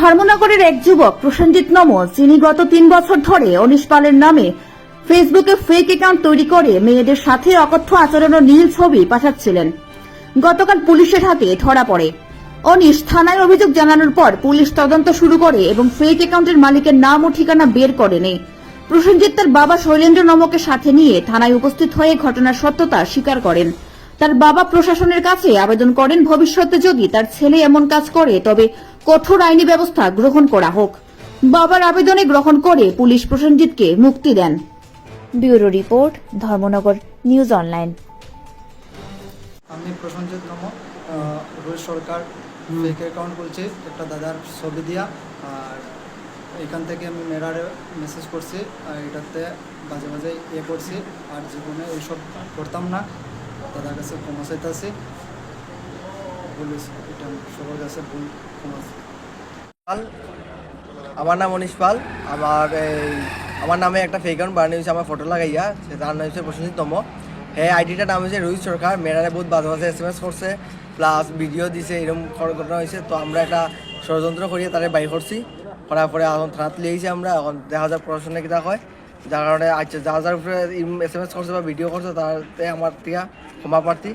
ধর্মনগরের এক যুবক, প্রসেনজিৎ নম, যিনি গত তিন বছর ধরে অনিশ পালের নামে ফেসবুকে ফেক অ্যাকাউন্ট তৈরি করে মেয়েদের সাথে অকথ্য আচরণ ও নীল ছবি পাঠাচ্ছিলেন। গতকাল পুলিশের হাতে ধরা পড়ে। অনিশ থানায় অভিযোগ জানানোর পর পুলিশ তদন্ত শুরু করে এবং ফেক অ্যাকাউন্টের মালিকের নাম ও ঠিকানা বের করেনি প্রসেনজিৎ তার বাবা শৈলেন্দ্র নমকে সাথে নিয়ে থানায় উপস্থিত হয়ে ঘটনার সত্যতা স্বীকার করেন। তার বাবা প্রশাসনের কাছে আবেদন করেন ভবিষ্যতে যদি তার ছেলে এমন কাজ করে তবে কঠোর আইনি ব্যবস্থা গ্রহণ করা হোক। বাবার আবেদনে গ্রহণ করে পুলিশ প্রসেনজিৎকে মুক্তি দেন। Bureau report Dharmanagar news online. আমি প্রসঞ্জিত নম রোহিত সরকার ফেক অ্যাকাউন্ট করছি একটা দাদার ছবি দিয়া আর এখান থেকে আমি মেরারে মেসেজ করছি আর এটাতে মাঝে মাঝে ইয়ে করছি আর জীবনে এইসব করতাম না। দাদার কাছে ক্ষমা চাইতেছি সবার কাছে ভুল, ক্ষমা আমার নাম অনিশ পাল। আমার এই, আমার নামে একটা ফেক অ্যাকাউন্ট বানানো হয়েছে, আমার ফটো লাগাইয়া। তার নাম হচ্ছে প্রসেনজিৎ তম। হ্যাঁ আইডিটার নাম হয়েছে রোহিত সরকার। মেয়েরারে বহুত বাজে বাজে এস এম এস করছে প্লাস ভিডিও দিছে, এরকম ঘটনা হয়েছে। তো আমরা একটা ষড়যন্ত্র করিয়ে তাদের বাই করছি। করার পরে এখন থানাত লিয়েছি আমরা। এখন দেখা যাক প্রশাসনে কিতা হয়। যার কারণে আচ্ছা যার যার উপরে এস এম এস করছে বা ভিডিও করছে তাতে আমার টিয়া ক্ষমা প্রার্থী।